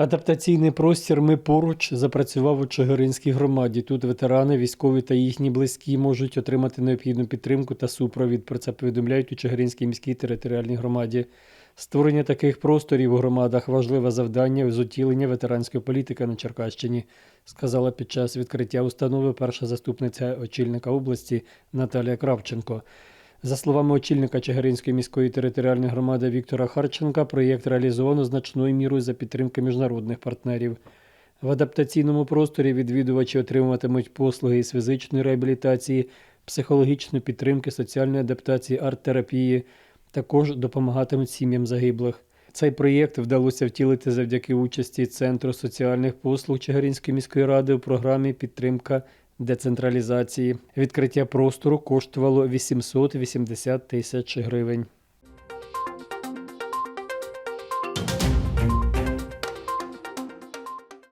Адаптаційний простір Ми поруч запрацював у Чигиринській громаді. Тут ветерани, військові та їхні близькі можуть отримати необхідну підтримку та супровід. Про це повідомляють у Чигиринській міській територіальній громаді. Створення таких просторів у громадах важливе завдання з утілення ветеранської політики на Черкащині, сказала під час відкриття установи перша заступниця очільника області Наталія Кравченко. За словами очільника Чигиринської міської територіальної громади Віктора Харченка, проєкт реалізовано значною мірою за підтримки міжнародних партнерів. В адаптаційному просторі відвідувачі отримуватимуть послуги із фізичної реабілітації, психологічної підтримки, соціальної адаптації, арт-терапії. Також допомагатимуть сім'ям загиблих. Цей проєкт вдалося втілити завдяки участі Центру соціальних послуг Чигиринської міської ради у програмі Підтримка децентралізації. Відкриття простору коштувало 880 тисяч гривень.